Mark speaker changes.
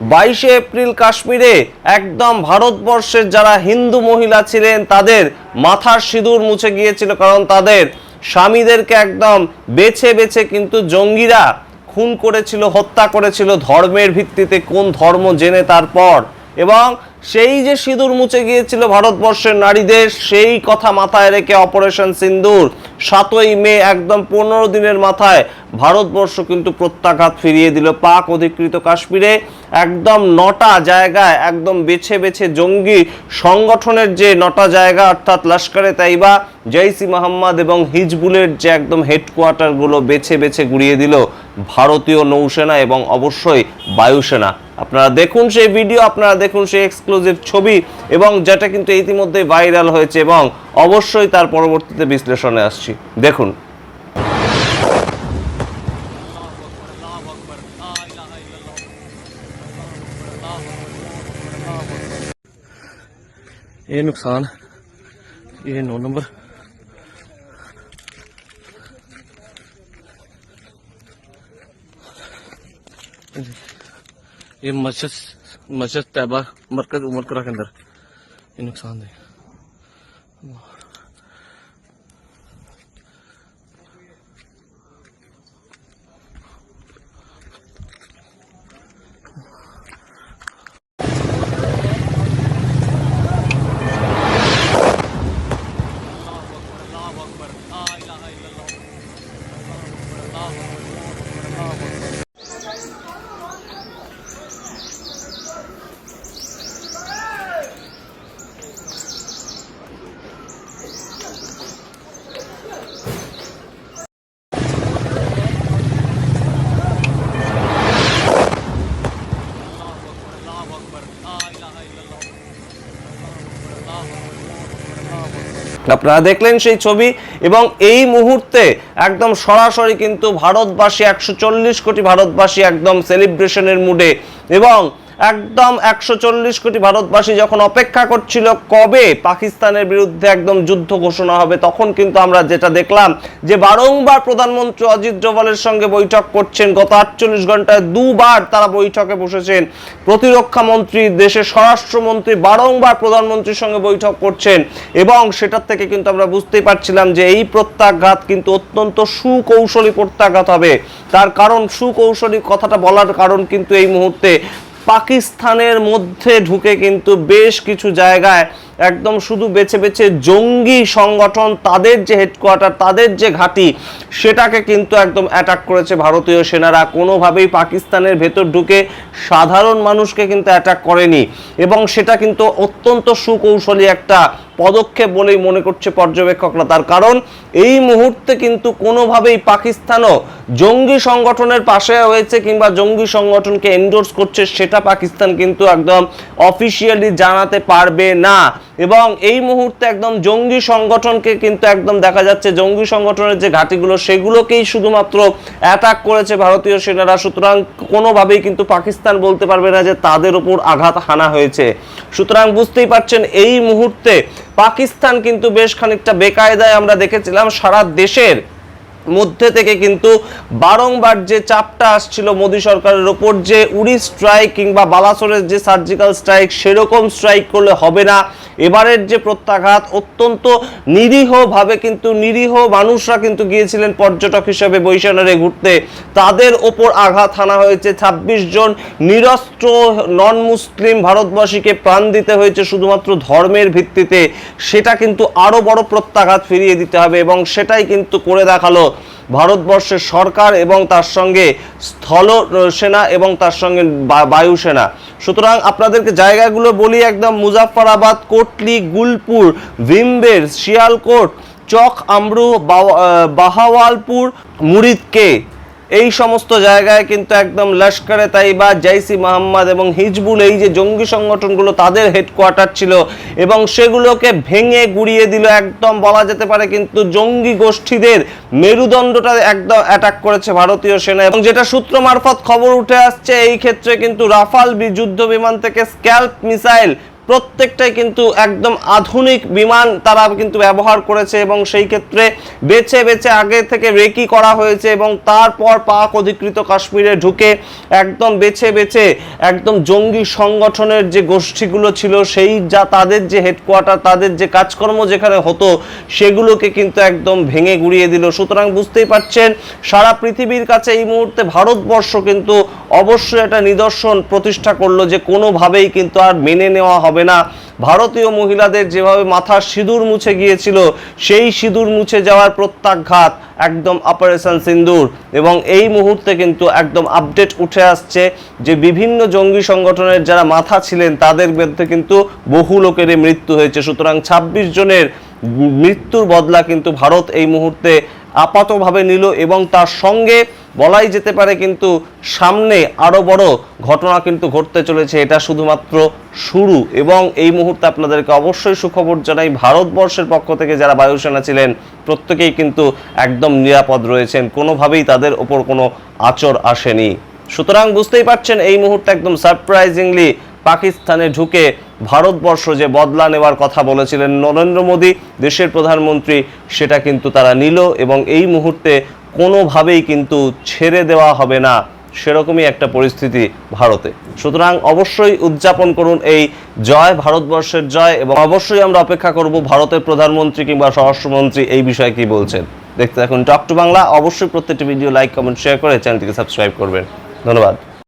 Speaker 1: বাইশে এপ্রিল কাশ্মীরে একদম ভারতবর্ষের যারা হিন্দু মহিলা ছিলেন, তাদের মাথার সিঁদুর মুছে গিয়েছিল কারণ তাদের স্বামীদেরকে একদম বেছে বেছে কিন্তু জঙ্গিরা খুন করেছিল, হত্যা করেছিল ধর্মের ভিত্তিতে কোন ধর্ম জেনে তারপর। এবং সেই যে সিঁদুর মুছে গিয়েছিল ভারতবর্ষের নারীদের, সেই কথা মাথায় রেখে অপারেশন সিন্দুর সাতই মে একদম পনেরো দিনের মাথায় ভারতবর্ষ কিন্তু প্রত্যাঘাত ফিরিয়ে দিল। পাক অধিকৃত কাশ্মীরে একদম নটা জায়গায় একদম বেছে বেছে জঙ্গি সংগঠনের যে নটা জায়গা, অর্থাৎ লস্করে তাইবা জৈসি মোহাম্মদ এবং হিজবুলের যে একদম হেডকোয়ার্টারগুলো বেছে বেছে গুড়িয়ে দিল। ভারতীয় নৌসেনা এবং অবশ্যই বায়ুসেনা। আপনারা দেখুন সেই ভিডিও আপনারা দেখুন সেই এক্সক্লুসিভ ছবি এবং যেটা কিন্তু ইতিমধ্যে ভাইরাল হয়েছে এবং অবশ্যই তার পরবর্তীতে বিশ্লেষণে আসছি। দেখুন।
Speaker 2: এ नुकसान এ नौ ये मस्जिद मस्जिद तैबा मरकज उमर करा के अंदर। ये नुकसान है
Speaker 1: আপনারা দেখলেন সেই ছবি এবং এই মুহূর্তে একদম সরাসরি কিন্তু ভারতবাসী, একশো চল্লিশ কোটি ভারতবাসী একদম সেলিব্রেশনের মুডে এবং একদম একশো চল্লিশ কোটি ভারতবাসী যখন অপেক্ষা করছিল কবে পাকিস্তানের বিরুদ্ধে একদম যুদ্ধ ঘোষণা হবে, তখন কিন্তু আমরা যেটা দেখলাম যে বারংবার প্রধানমন্ত্রী অজিত ডোভালের সঙ্গে বৈঠক করছেন। গত আটচল্লিশ ঘন্টায় দুবার তারা বৈঠকে বসেছেন। প্রতিরক্ষা মন্ত্রী, দেশের স্বরাষ্ট্রমন্ত্রী বারংবার প্রধানমন্ত্রীর সঙ্গে বৈঠক করছেন এবং সেটার থেকে কিন্তু আমরা বুঝতেই পারছিলাম যে এই প্রত্যাঘাত কিন্তু অত্যন্ত সুকৌশলী প্রত্যাঘাত হবে। তার কারণ সুকৌশলী কথাটা বলার কারণ কিন্তু এই মুহূর্তে পাকিস্তানের মধ্যে ঢুকে কিন্তু বেশ কিছু জায়গায় একদম শুধু বেছে বেছে জঙ্গি সংগঠন, তাদের যে হেডকোয়ার্টার তাদের যে ঘাঁটি, সেটাকে কিন্তু একদম অ্যাটাক করেছে ভারতীয় সেনারা। কোনোভাবেই পাকিস্তানের ভেতর ঢুকে সাধারণ মানুষকে কিন্তু অ্যাটাক করেনি। এবং সেটা কিন্তু অত্যন্ত সুকৌশলী একটা পদক্ষেপ বলেই মনে করছে পর্যবেক্ষকরা। তার কারণ, এই মুহূর্তে কিন্তু কোনোভাবেই পাকিস্তানও জঙ্গি সংগঠনের পাশে হয়েছে কিংবা জঙ্গি সংগঠনকে এন্ডোর্স করছে, সেটা পাকিস্তান কিন্তু একদম অফিসিয়ালি জানাতে পারবে না। এবং এই মুহূর্তে একদম জঙ্গি সংগঠনকে কিন্তু একদম দেখা যাচ্ছে, জঙ্গি সংগঠনের যে ঘাঁটিগুলো সেগুলোকেই শুধুমাত্র অ্যাটাক করেছে ভারতীয় সেনারা। সুতরাং কোনোভাবেই কিন্তু পাকিস্তান বলতে পারবে না যে তাদের উপর আঘাত হানা হয়েছে। সুতরাং বুঝতেই পারছেন, এই মুহূর্তে পাকিস্তান কিন্তু বেশ খানিকটা বেকায়দায় আমরা দেখেছিলাম সারা দেশের মধ্যে থেকে কিন্তু বারংবার যে চাপটা আসছিল মোদী সরকারের ওপর, যে উড়ি স্ট্রাইক কিংবা বালাসোরের যে সার্জিক্যাল স্ট্রাইক সেরকম স্ট্রাইক করলে হবে না। এবারের যে প্রত্যাঘাত অত্যন্ত নিরীহভাবে কিন্তু নিরীহ মানুষরা কিন্তু গিয়েছিলেন পর্যটক হিসেবে বৈশানারে ঘুরতে। তাদের ওপর আঘাত হানা হয়েছে। ২৬ জন নিরস্ত্র নন মুসলিম ভারতবাসীকে প্রাণ দিতে হয়েছে শুধুমাত্র ধর্মের ভিত্তিতে। সেটা কিন্তু আরও বড় প্রত্যাঘাত ফিরিয়ে দিতে হবে এবং সেটাই কিন্তু করে দেখাল ভারতবর্ষের সরকার এবং তার সঙ্গে স্থল সেনা এবং তার সঙ্গে বায়ুসেনা সুতরাং আপনাদেরকে জায়গাগুলো বলি একদম মুজাফফরাবাদ, কোটলি, গুলপুর, ভিমবের, শিয়ালকোট, চক, আমরু বাহাওয়ালপুর, মুরিদকে। এই সমস্ত জায়গায় কিন্তু একদম লস্করে তাইবা জাইসি মোহাম্মদ এবং হিজবুল, এই যে জঙ্গি সংগঠনগুলো তাদের হেডকোয়ার্টার ছিল এবং সেগুলোকে ভেঙে গুড়িয়ে দিল একদম বলা যেতে পারে কিন্তু জঙ্গি গোষ্ঠীদের মেরুদণ্ডটা একদম অ্যাটাক করেছে ভারতীয় সেনা এবং যেটা সূত্র মারফত খবর উঠে আসছে, এই ক্ষেত্রে কিন্তু রাফাল যুদ্ধ বিমান থেকে স্ক্যাল্প মিসাইল প্রত্যেকটাই কিন্তু একদম আধুনিক বিমান তারা কিন্তু ব্যবহার করেছে এবং সেই ক্ষেত্রে বেছে বেছে আগে থেকে রেকি করা হয়েছে এবং তারপর পাক অধিকৃত কাশ্মীরে ঢুকে একদম বেছে বেছে একদম জঙ্গি সংগঠনের যে গোষ্ঠীগুলো ছিল, সেই যা তাদের যে হেডকোয়ার্টার তাদের যে কাজকর্ম যেখানে হতো, সেগুলোকে কিন্তু একদম ভেঙে গুড়িয়ে দিল। সুতরাং বুঝতেই পারছেন, সারা পৃথিবীর কাছে এই মুহূর্তে ভারতবর্ষ কিন্তু অবশ্যই একটা নিদর্শন প্রতিষ্ঠা করল যে কোনোভাবেই কিন্তু আর মেনে নেওয়া হবে না। ভারতীয় মহিলাদের যেভাবে মাথার সিঁদুর মুছে গিয়েছিল, সেই সিঁদুর মুছে যাওয়ার প্রত্যাঘাত একদম অপারেশন সিন্দুর। এবং এই মুহূর্তে কিন্তু একদম আপডেট উঠে আসছে যে বিভিন্ন জঙ্গি সংগঠনের যারা মাথা ছিলেন, তাদের মধ্যে কিন্তু বহু লোকেরই মৃত্যু হয়েছে। সুতরাং ছাব্বিশ জনের মৃত্যুর বদলা কিন্তু ভারত এই মুহূর্তে আপাতভাবে নিল এবং তার সঙ্গে বলাই যেতে পারে কিন্তু সামনে আরও বড় ঘটনা কিন্তু ঘটতে চলেছে। এটা শুধুমাত্র শুরু এবং এই মুহূর্তে আপনাদেরকে অবশ্যই সুখবর জানাই, ভারতবর্ষের পক্ষ থেকে যারা বায়ুসেনা ছিলেন, প্রত্যেকেই কিন্তু একদম নিরাপদ রয়েছেন। কোনোভাবেই তাদের ওপর কোনো আচর আসেনি। সুতরাং বুঝতেই পারছেন, এই মুহূর্তে একদম সারপ্রাইজিংলি পাকিস্তানে ঢুকে ভারতবর্ষ যে বদলা নেওয়ার কথা বলেছিলেন নরেন্দ্র মোদী, দেশের প্রধানমন্ত্রী, সেটা কিন্তু তারা নিল এবং এই মুহূর্তে কোনোভাবেই কিন্তু ছেড়ে দেওয়া হবে না। সেরকমই একটা পরিস্থিতি ভারতে। সুতরাং অবশ্যই উদযাপন করুন এই জয়, ভারতবর্ষের জয় এবং অবশ্যই আমরা অপেক্ষা করব ভারতের প্রধানমন্ত্রী কিংবা স্বরাষ্ট্রমন্ত্রী এই বিষয়ে কি বলছেন। দেখতে থাকুন টক টু বাংলা। অবশ্যই প্রত্যেকটি ভিডিও লাইক, কমেন্ট শেয়ার করে চ্যানেলটিকে সাবস্ক্রাইব করবেন। ধন্যবাদ।